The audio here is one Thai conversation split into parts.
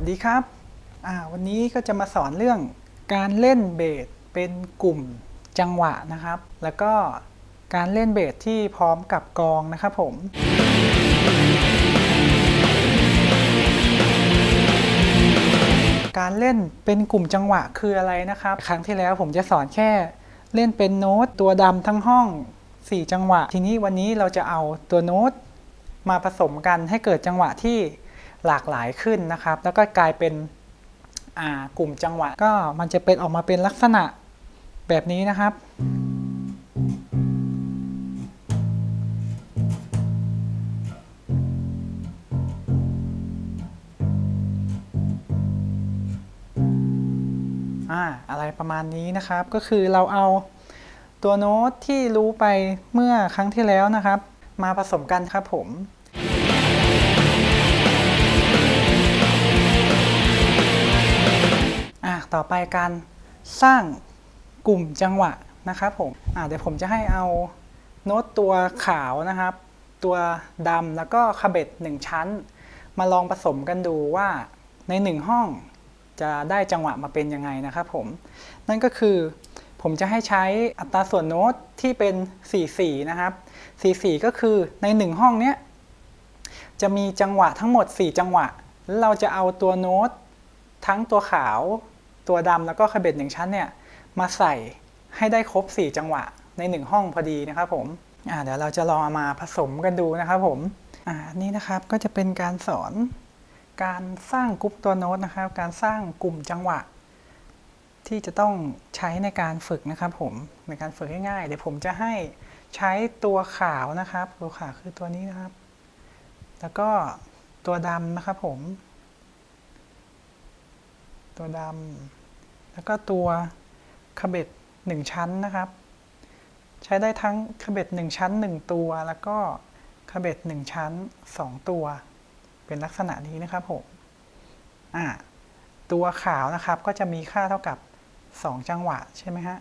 วัสดีครับ วันนี้ก็จะมาสอนเรื่องการเล่นเบสเป็นกลุ่มจังหวะนะครับ แล้วก็การเล่นเบสที่พร้อมกับกองนะครับผม การเล่นเป็นกลุ่มจังหวะคืออะไรนะครับ ครั้งที่แล้วผมจะสอนแค่เล่นเป็นโน้ตตัวดำทั้งห้อง 4 จังหวะ ทีนี้วันนี้เราจะเอาตัวโน้ตมาผสมกันให้เกิดจังหวะที่ หลากหลายขึ้นนะครับ แล้วก็กลายเป็นกลุ่มจังหวะ ก็มันจะเป็นออกมาเป็นลักษณะแบบนี้นะครับอ่าอะไรประมาณนี้นะครับ ก็คือเราเอาตัวโน้ตที่รู้ไปเมื่อครั้งที่แล้วนะครับ มาผสมกันครับผม ไปการสร้างกลุ่มจังหวะนะครับผมเดี๋ยวผมจะให้เอาโน้ตตัวขาวนะครับ ตัวดำแล้วก็คาเบ็ดหนึ่งชั้น มาลองผสมกันดูว่าในหนึ่งห้องจะได้จังหวะมาเป็นยังไงนะครับผม นั่นก็คือผมจะให้ใช้อัตราส่วนโน้ตที่เป็น 4-4 นะครับ 4-4 ก็คือใน 1 ห้องเนี้ยจะมีจังหวะทั้งหมด 4 จังหวะ แล้วเราจะเอาตัวโน้ตทั้งตัวขาว ตัวดำแล้วก็คาเบ็ดหนึ่งชั้นเนี่ยมาใส่ให้ได้ครบ 4 จังหวะใน 1 ห้องพอดีนะครับผมเดี๋ยวเราจะลองมาผสมกันดูนะครับผมนี่นะครับก็จะเป็นการสอนการสร้างกรุ๊ปตัวโน้ตนะครับ การสร้างกลุ่มจังหวะ ที่จะต้องใช้ในการฝึกนะครับผมในการฝึกง่ายๆเดี๋ยวผมจะให้ใช้ตัวขาวนะครับ ตัวขาวคือตัวนี้นะครับ แล้วก็ตัวดำนะครับผม ตัวดำ แล้วก็ตัวคาเบ็ดหนึ่งชั้นนะครับ ใช้ได้ทั้งคาเบ็ดหนึ่งชั้นหนึ่งตัว แล้วก็คาเบ็ดหนึ่งชั้นสองตัว เป็นลักษณะนี้นะครับผมอ่าตัวขาวนะครับก็จะมีค่าเท่ากับ 2 จังหวะใช่ไหมฮะ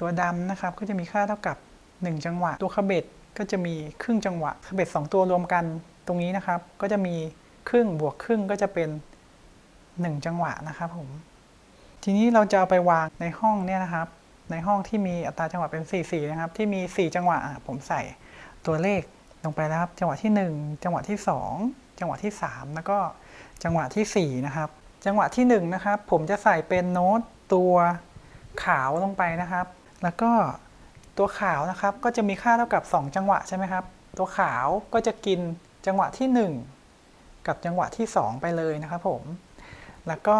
ตัวดำนะครับก็จะมีค่าเท่ากับ 1 จังหวะ ตัวคาเบ็ดก็จะมีครึ่งจังหวะคาเบ็ด2ตัวรวมกันตรงนี้นะครับ ก็จะมีครึ่งบวกครึ่งก็จะเป็น 1 จังหวะนะครับผม ทีนี้เราจะเอาไปวางในห้องเนี่ยนะครับ ในห้องที่มีอัตราจังหวะเป็น 4 4 นะครับ ที่มี 4 จังหวะผมใส่ตัวเลขลงไปแล้วครับ จังหวะที่ 1 จังหวะที่ 2 จังหวะที่ 3 แล้วก็จังหวะที่ 4 นะครับ จังหวะที่ 1 นะครับ ผมจะใส่เป็นโน้ตตัวขาวลงไปนะครับ แล้วก็ตัวขาวนะครับก็จะมีค่าเท่ากับ 2 จังหวะใช่ไหมครับ ตัวขาวก็จะกินจังหวะที่ 1 กับจังหวะที่ 2 ไปเลยนะครับผม แล้วก็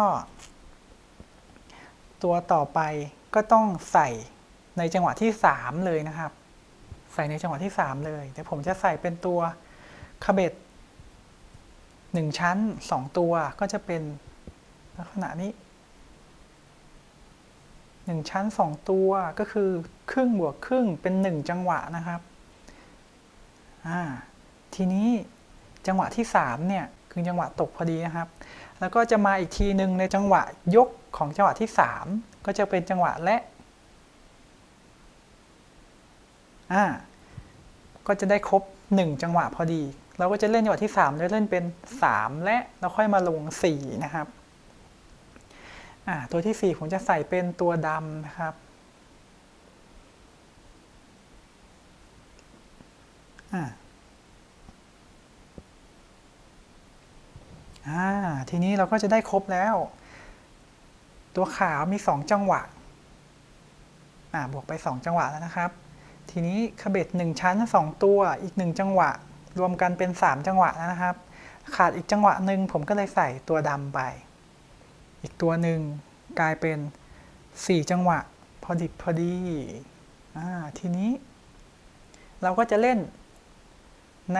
ตัวต่อไปก็ต้องใส่ในจังหวะที่ 3 เลยนะครับ ใส่ในจังหวะที่ 3 เลยเดี๋ยวผมจะใส่เป็นตัวคาเบ็ด1ชั้น 2 ตัวก็จะเป็นลักษณะนี้ 1 ชั้น 2 ตัวก็คือครึ่งบวกครึ่งเป็น 1 จังหวะนะครับทีนี้จังหวะที่ 3 เนี่ย คือจังหวะตกพอดีนะครับ แล้วก็จะมาอีกทีหนึ่งในจังหวะยกของจังหวะที่ 3 ก็จะเป็นจังหวะและอ่าก็จะได้ครบ 1 จังหวะพอดี เราก็จะเล่นจังหวะที่3แล้วเล่นเป็น 3 และเราค่อยมาลง 4 นะครับอ่าตัวที่ 4 ผมจะใส่เป็นตัวดำนะครับอ่า อ่าทีนี้เราก็จะได้ครบแล้ว ตัวขาวมี 2 จังหวะอ่าบวกไป 2 จังหวะแล้วนะครับ ทีนี้คาเบ็ด1ชั้น 2 ตัวอีก 1 จังหวะ รวมกันเป็น 3 จังหวะแล้วนะครับ ขาดอีกจังหวะหนึ่งผมก็เลยใส่ตัวดำไป อีกตัวหนึ่งกลายเป็น 4 จังหวะ พอดิบพอดีอ่าทีนี้ เราก็จะเล่นใน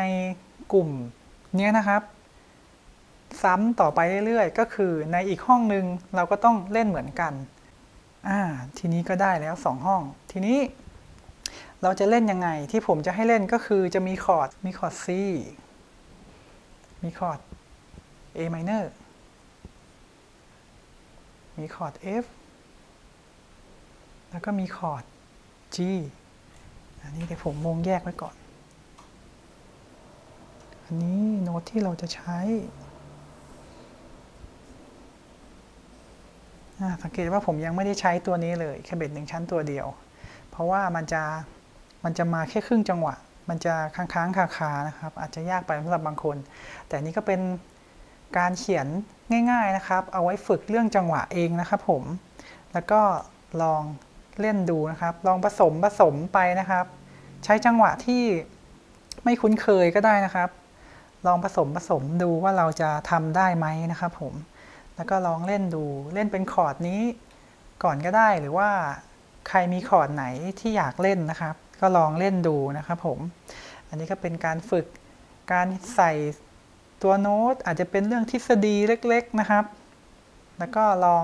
กลุ่มเนี้ยนะครับ ซ้ำต่อไปเรื่อยๆ ก็คือในอีกห้องหนึ่งเราก็ต้องเล่นเหมือนกันอ่าทีนี้ก็ได้แล้ว 2 ห้อง ทีนี้ เราจะเล่นยังไงที่ผมจะให้เล่นก็คือจะมีคอร์ดมีคอร์ด C มีคอร์ด A minor มีคอร์ด F แล้วก็มีคอร์ด G อันนี้เดี๋ยวผมวงแยกไว้ก่อน อันนี้โน้ตที่เราจะใช้ อ่า สังเกตว่าผมยังไม่ได้ใช้ตัวนี้เลยแค่เบตหนึ่งชั้นตัวเดียว เพราะว่ามันจะมันจะมาแค่ครึ่งจังหวะ มันจะค้างค้างคาคาๆนะครับ อาจจะยากไปสำหรับบางคน แต่นี่ก็เป็นการเขียนง่ายๆนะครับ เอาไว้ฝึกเรื่องจังหวะเองนะครับผม แล้วก็ลองเล่นดูนะครับ ลองผสมผสมไปนะครับ ใช้จังหวะที่ไม่คุ้นเคยก็ได้นะครับ ลองผสมผสมดูว่าเราจะทำได้ไหมนะครับผม แล้วก็ลองเล่นดูเล่นเป็นคอร์ดนี้ก่อนก็ได้หรือว่าใครมีคอร์ดไหนที่อยากเล่นนะครับ ก็ลองเล่นดูนะครับผม อันนี้ก็เป็นการฝึกการใส่ตัวโน้ตอาจจะเป็นเรื่องทฤษฎีเล็ก ๆนะครับ แล้วก็ลอง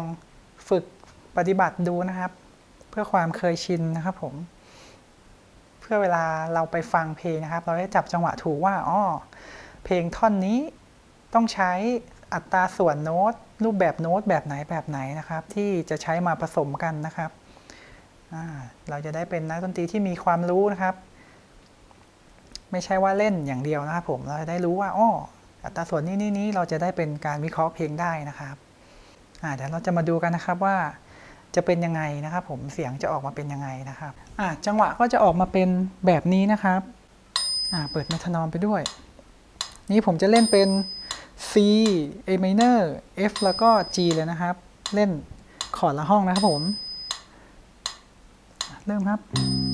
ฝึกปฏิบัติดูนะครับ เพื่อความเคยชินนะครับผม เพื่อเวลาเราไปฟังเพลงนะครับ เราได้จับจังหวะถูกว่าอ๋อเพลงท่อนนี้ต้องใช้ อัตราส่วนโน้ตรูปแบบโน้ตแบบไหนแบบไหนนะครับ ที่จะใช้มาผสมกันนะครับ เราจะได้เป็นนักดนตรีที่มีความรู้นะครับ ไม่ใช่ว่าเล่นอย่างเดียวนะครับผมเราจะได้รู้ว่าอ้ออัตราส่วนนี้นี้นี้เราจะได้เป็นการวิเคราะห์เพลงได้นะครับเดี๋ยวเราจะมาดูกันนะครับว่าจะเป็นยังไงนะครับ ผมเสียงจะออกมาเป็นยังไงนะครับจังหวะก็จะออกมาเป็นแบบนี้นะครับเปิดเมทานอมไปด้วย นี่ผมจะเล่นเป็น C A minor F แล้วก็ G เลยนะครับ เล่นคอร์ดละห้องนะครับผม เริ่มครับ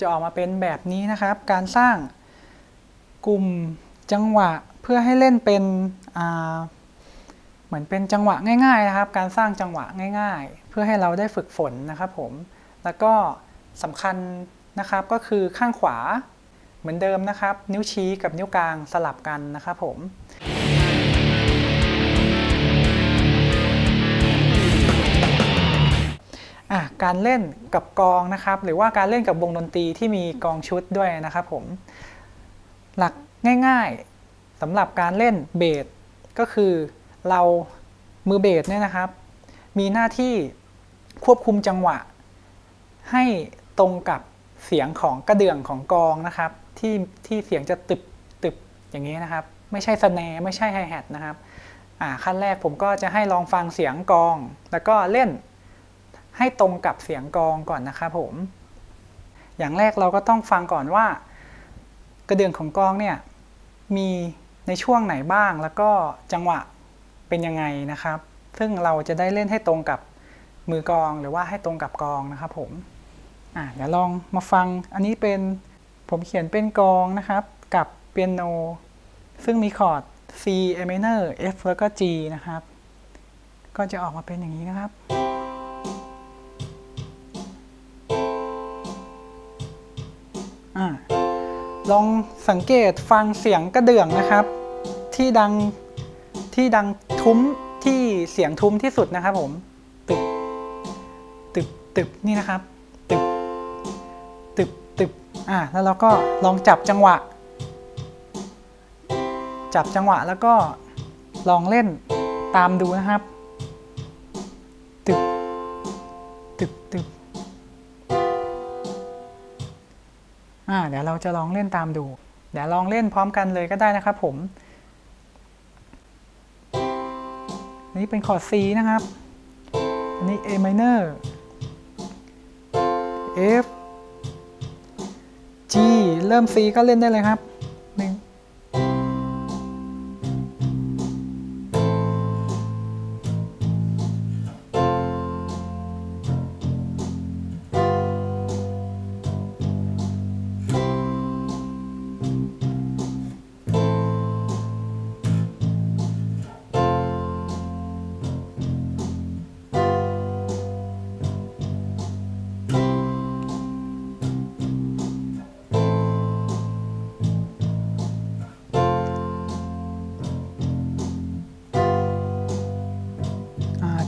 จะออกมาเป็นแบบนี้นะครับ การสร้างกลุ่มจังหวะเพื่อให้เล่นเป็นเหมือนเป็นจังหวะง่าย ๆนะครับ การสร้างจังหวะง่าย ๆ เพื่อให้เราได้ฝึกฝนนะครับผม แล้วก็สำคัญนะครับก็คือข้างขวาเหมือนเดิมนะครับ นิ้วชี้กับนิ้วกลางสลับกันนะครับผม การเล่นกับกองนะครับ หรือว่าการเล่นกับวงดนตรีที่มีกองชุดด้วยนะครับผม หลักง่ายๆสำหรับการเล่นเบสก็คือเรามือเบสเนี่ยนะครับ มีหน้าที่ควบคุมจังหวะ ให้ตรงกับเสียงของกระเดื่องของกองนะครับ ที่ที่เสียงจะตึบตึบอย่างนี้นะครับ ไม่ใช่สแนร์ไม่ใช่ไฮแฮทนะครับขั้นแรกผมก็จะให้ลองฟังเสียงกอง แล้วก็เล่น ให้ตรงกับเสียงกองก่อนนะครับผม อย่างแรกเราก็ต้องฟังก่อนว่า กระเดื่องของกองเนี่ยมีในช่วงไหนบ้างแล้วก็จังหวะเป็นยังไงนะครับ ซึ่งเราจะได้เล่นให้ตรงกับมือกองหรือว่าให้ตรงกับกองนะครับผมอะเดี๋ยวลองมาฟังอันนี้เป็นผมเขียนเป็นกองนะครับ กับเปียโน ซึ่งมีคอร์ด C A minor F แล้วก็ G นะครับ ก็จะออกมาเป็นอย่างนี้นะครับ ลองสังเกตฟังเสียงกระเดื่องนะครับ ที่ดังที่ดังทุ้มที่เสียงทุ้มที่สุดนะครับผมตึบตึบตึบนี่นะครับตึบตึบตึบอ่าแล้วเราก็ลองจับจังหวะ จับจังหวะแล้วก็ลองเล่นตามดูนะครับ อ่าเดี๋ยวเราจะลองเล่นตามดู เดี๋ยวลองเล่นพร้อมกันเลยก็ได้นะครับผม นี่เป็นคอร์ด C นะครับ อันนี้ A minor F G เริ่ม C ก็เล่นได้เลยครับ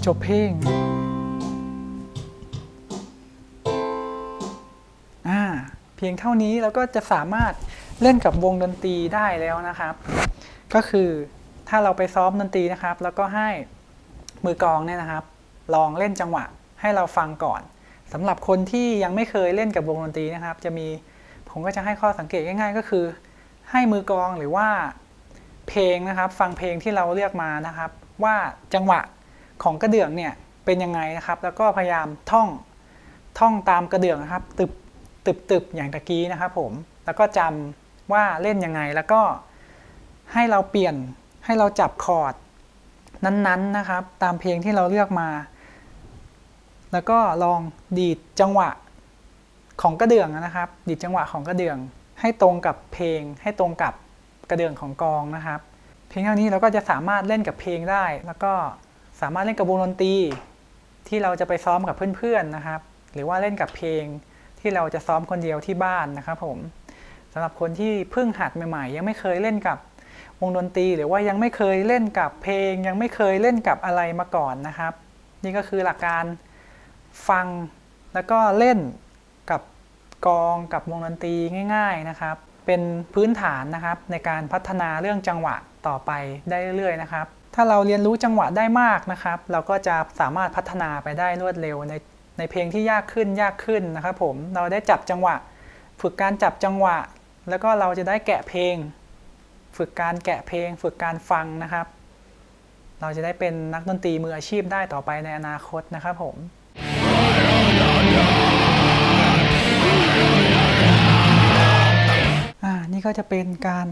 จบเพลงอ่าเพียงเท่านี้เราก็จะสามารถเล่นกับวงดนตรีได้แล้วนะครับ ก็คือถ้าเราไปซ้อมดนตรีนะครับ แล้วก็ให้มือกองเนี่ยนะครับ ลองเล่นจังหวะให้เราฟังก่อนสำหรับคนที่ยังไม่เคยเล่นกับวงดนตรีนะครับ จะมีผมก็จะให้ข้อสังเกตง่าย ๆ ก็คือ ให้มือกองหรือว่าเพลงนะครับ ฟังเพลงที่เราเลือกมานะครับ ว่าจังหวะ ของกระเดื่องเนี่ยเป็นยังไงนะครับ แล้วก็พยายามท่องท่องตามกระเดื่องนะครับ ตึบตึบตึบอย่างตะกี้นะครับผมแล้วก็จำว่าเล่นยังไงแล้วก็ให้เราเปลี่ยนให้เราจับคอร์ดนั้นๆนะครับ ตามเพลงที่เราเลือกมา แล้วก็ลองดีดจังหวะของกระเดื่องนะครับ ดีดจังหวะของกระเดื่อง ให้ตรงกับเพลง ให้ตรงกับกระเดื่องของกองนะครับ เพียงเท่านี้เราก็จะสามารถเล่นกับเพลงได้ แล้วก็ สามารถเล่นกับวงดนตรีที่เราจะไปซ้อมกับเพื่อนๆนะครับ หรือว่าเล่นกับเพลงที่เราจะซ้อมคนเดียวที่บ้านนะครับผมสำหรับคนที่เพิ่งหัดใหม่ๆ ยังไม่เคยเล่นกับวงดนตรี หรือว่ายังไม่เคยเล่นกับเพลง ยังไม่เคยเล่นกับอะไรมาก่อนนะครับ นี่ก็คือหลักการฟังแล้วก็เล่นกับกองกับวงดนตรีง่าย ๆนะครับ เป็นพื้นฐานนะครับในการพัฒนาเรื่องจังหวะต่อไปได้เรื่อยๆนะครับ ถ้าเราเรียนรู้จังหวะได้มากนะครับ เราก็จะสามารถพัฒนาไปได้รวดเร็วในในเพลงที่ยากขึ้นยากขึ้นนะครับผมเราได้จับจังหวะ ฝึกการจับจังหวะ แล้วก็เราจะได้แกะเพลง ฝึกการแกะเพลง ฝึกการฟังนะครับ เราจะได้เป็นนักดนตรีมืออาชีพได้ต่อไปในอนาคตนะครับผมอ่านี่ก็จะเป็นการ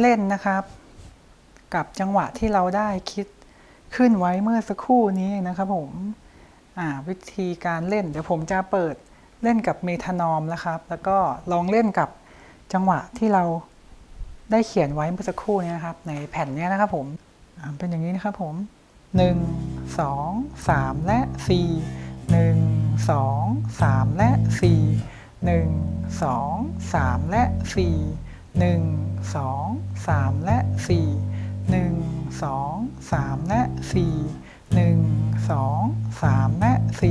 เล่นนะครับ กับจังหวะที่เราได้คิดขึ้นไว้เมื่อสักครู่นี้เองนะครับผมวิธีการเล่น เดี๋ยวผมจะเปิดเล่นกับเมทานอมนะครับ แล้วก็ลองเล่นกับจังหวะที่เราได้เขียนไว้เมื่อสักครู่นี้นะครับ ในแผ่นนี้นะครับผมเป็นอย่างนี้นะครับผม 1 2 3 และ 4 1 2 3 และ 4 1 2 3 และ 4 1 2 3 และ 4 1 2 3 และ 4 1 2 3 และ 4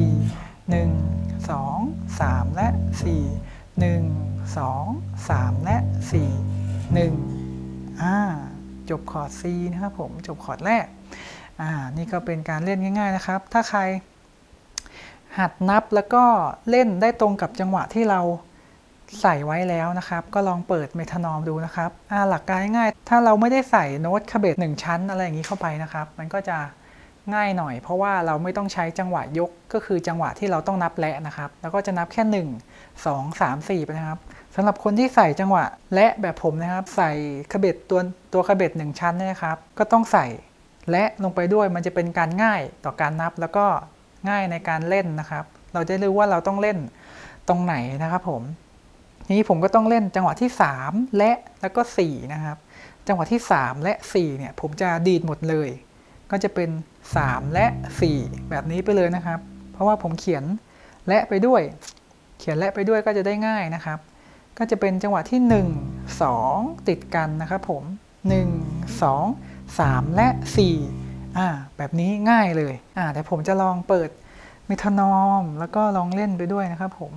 1 2 3 และ 4 1 2 3 และ 4 1อ่าจบคอร์ด C นะครับผมจบคอร์ดแรกอ่านี่ก็เป็นการเล่นง่าย ๆนะครับ ถ้าใครหัดนับแล้วก็เล่นได้ตรงกับจังหวะที่เรา ใส่ไว้แล้วนะครับ ก็ลองเปิดเมทานอมดูนะครับหลักการง่ายๆถ้าเราไม่ได้ใส่โน้ตคาเบตหนึ่งชั้นอะไรอย่างนี้เข้าไปนะครับ มันก็จะง่ายหน่อย เพราะว่าเราไม่ต้องใช้จังหวะยกก็คือจังหวะที่เราต้องนับและนะครับ แล้วก็จะนับแค่ 1 2 3 4ไปนะครับสำหรับคนที่ใส่จังหวะและแบบผมนะครับ ใส่คาเบตตัวตัวคาเบตหนึ่งชั้นเนยนะครับ ก็ต้องใส่และลงไปด้วยมันจะเป็นการง่ายต่อการนับแล้วก็ง่ายในการเล่นนะครับ เราจะรู้ว่าเราต้องเล่นตรงไหนนะครับผม นี้ผมก็ต้องเล่นจังหวะที่ 3 และแล้วก็ 4 นะครับ จังหวะที่ 3 และ 4 เนี่ย ผมจะดีดหมดเลย ก็จะเป็น 3 และ 4 แบบนี้ไปเลยนะครับ เพราะว่าผมเขียนและไปด้วย เขียนและไปด้วยก็จะได้ง่ายนะครับ ก็จะเป็นจังหวะที่ 1 2 ติดกันนะครับผม 1 2 3 และ 4 อ่า แบบนี้ง่ายเลย อ่าแต่ผมจะลองเปิดเมทานอม แล้วก็ลองเล่นไปด้วยนะครับผม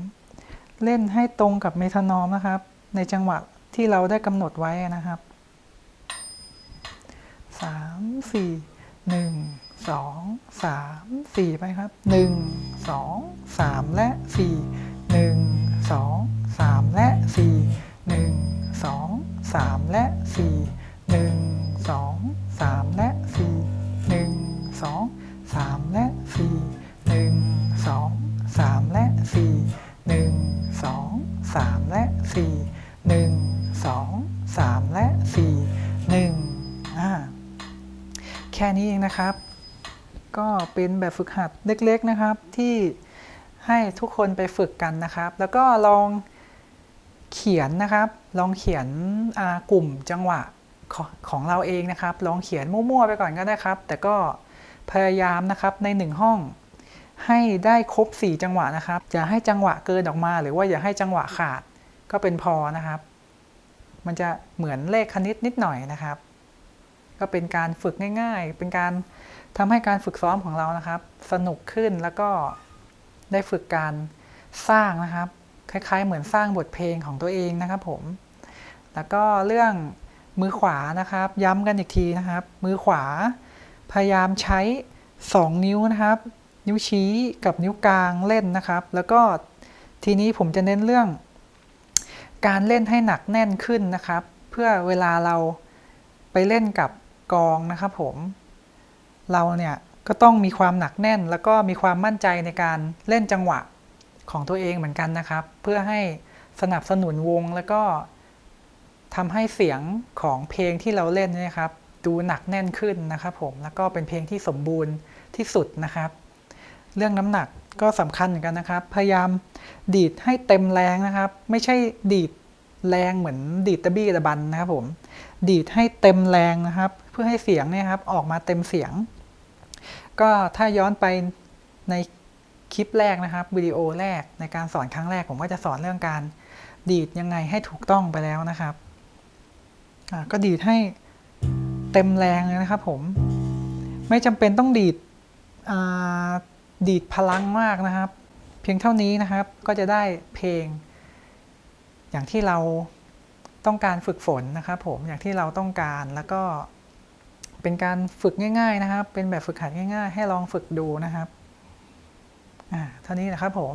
เล่นให้ตรงกับเมทานอมนะครับ ในจังหวะที่เราได้กำหนดไว้นะครับ 3 4 1 2 3 4 ไปครับ 1 2 3 และ 4 1 2 3 และ 4 1 2 3 และ 4 1 2 3 และ 4 1 2 3 และ 4 1 2 3 และ 4 3 และ 4 1 2 3 และ 4 1อ่าแค่นี้เองนะครับ ก็เป็นแบบฝึกหัดเล็กๆนะครับที่ให้ทุกคนไปฝึกกันนะครับ แล้วก็ลองเขียนนะครับ ลองเขียนกลุ่มจังหวะของเราเองนะครับ ลองเขียนมั่วๆไปก่อนก็ได้ครับ แต่ก็พยายามนะครับในหนึ่งห้อง ให้ได้ครบ 4 จังหวะนะครับ อย่าให้จังหวะเกินออกมา หรือว่าอย่าให้จังหวะขาดก็เป็นพอนะครับ มันจะเหมือนเลขคณิตนิดหน่อยนะครับ ก็เป็นการฝึกง่าย ๆ เป็นการทำให้การฝึกซ้อมของเรานะครับ สนุกขึ้นแล้วก็ได้ฝึกการสร้างนะครับ คล้าย ๆ เหมือนสร้างบทเพลงของตัวเองนะครับ ผม แล้วก็เรื่องมือขวานะครับ ย้ำกันอีกทีนะครับ มือขวาพยายามใช้ 2 นิ้วนะครับ นิ้วชี้กับนิ้วกลางเล่นนะครับ แล้วก็ทีนี้ผมจะเน้นเรื่อง การเล่นให้หนักแน่นขึ้นนะครับ เพื่อเวลาเราไปเล่นกับกองนะครับผมเราเนี่ยก็ต้องมีความหนักแน่น แล้วก็มีความมั่นใจในการเล่นจังหวะของตัวเองเหมือนกันนะครับ เพื่อให้สนับสนุนวงแล้วก็ทำให้เสียงของเพลงที่เราเล่นนะครับ ดูหนักแน่นขึ้นนะครับผมแล้วก็เป็นเพลงที่สมบูรณ์ที่สุดนะครับ เรื่องน้ำหนักก็สำคัญเหมือนกันนะครับ พยายามดีดให้เต็มแรงนะครับ ไม่ใช่ดีดแรงเหมือนดีดตะบี้ตะบันนะครับผม ดีดให้เต็มแรงนะครับ เพื่อให้เสียงเนี่ยครับออกมาเต็มเสียง ก็ถ้าย้อนไปในคลิปแรกนะครับวิดีโอแรกในการสอนครั้งแรกผมก็จะสอนเรื่องการดีดยังไงให้ถูกต้องไปแล้วนะครับ ก็ดีดให้เต็มแรงเลยนะครับผม ไม่จำเป็นต้องดีด ดีดพลังมากนะครับ เพียงเท่านี้นะครับก็จะได้เพลง อย่างที่เราต้องการฝึกฝนนะครับผมอย่างที่เราต้องการแล้วก็เป็นการฝึกง่าย ๆนะครับ เป็นแบบฝึกหัดง่าย ๆ ให้ลองฝึกดูนะครับอ่าเท่านี้นะครับผม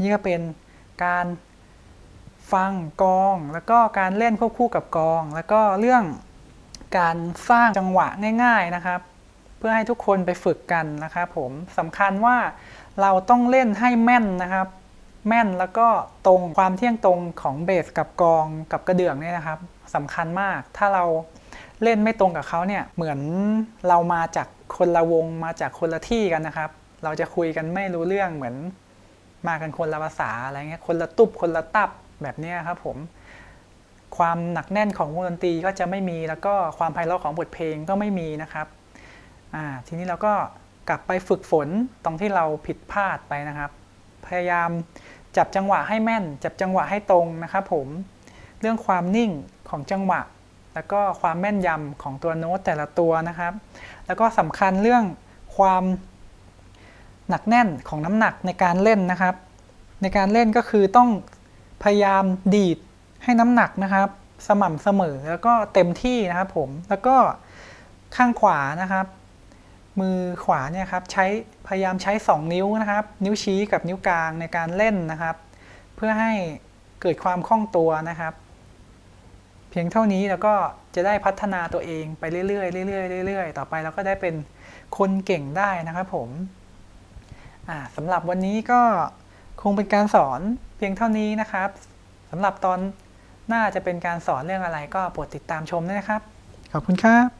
นี่ก็เป็นการฟังกอง แล้วก็การเล่นควบคู่กับกอง แล้วก็เรื่องการสร้างจังหวะง่าย ๆนะครับ เพื่อให้ทุกคนไปฝึกกันนะครับผมสำคัญว่าเราต้องเล่นให้แม่นนะครับ แม่นแล้วก็ตรงความเที่ยงตรงของเบสกับกองกับกระเดื่องเนี่ยนะครับสำคัญมากถ้าเราเล่นไม่ตรงกับเขาเนี่ยเหมือนเรามาจากคนละวงมาจากคนละที่กันนะครับ เราจะคุยกันไม่รู้เรื่องเหมือนมากันคนละภาษาอะไรเงี้ยคนละตุบคนละตับแบบนี้ครับผมความหนักแน่นของวงดนตรีก็จะไม่มีแล้วก็ความไพเราะของบทเพลงก็ไม่มีนะครับ อ่าทีนี้เราก็กลับไปฝึกฝนตรงที่เราผิดพลาดไปนะครับ พยายามจับจังหวะให้แม่น จับจังหวะให้ตรงนะครับผมเรื่องความนิ่งของจังหวะ แล้วก็ความแม่นยำของตัวโน้ตแต่ละตัวนะครับ แล้วก็สำคัญเรื่องความหนักแน่นของน้ำหนักในการเล่นนะครับ ในการเล่นก็คือต้องพยายามดีดให้น้ำหนักนะครับ สม่ำเสมอแล้วก็เต็มที่นะครับผมแล้วก็ข้างขวานะครับ มือขวาเนี่ยครับใช้พยายามใช้ 2 นิ้วนะครับ นิ้วชี้กับนิ้วกลางในการเล่นนะครับ เพื่อให้เกิดความคล่องตัวนะครับ เพียงเท่านี้แล้วก็จะได้พัฒนาตัวเองไปเรื่อยๆเรื่อยๆเรื่อยๆ ต่อไปเราก็ได้เป็นคนเก่งได้นะครับผมสำหรับวันนี้ก็คงเป็นการสอนเพียงเท่านี้นะครับสำหรับตอนหน้าจะเป็นการสอนเรื่องอะไรก็โปรดติดตามชมด้วยนะครับ ขอบคุณครับ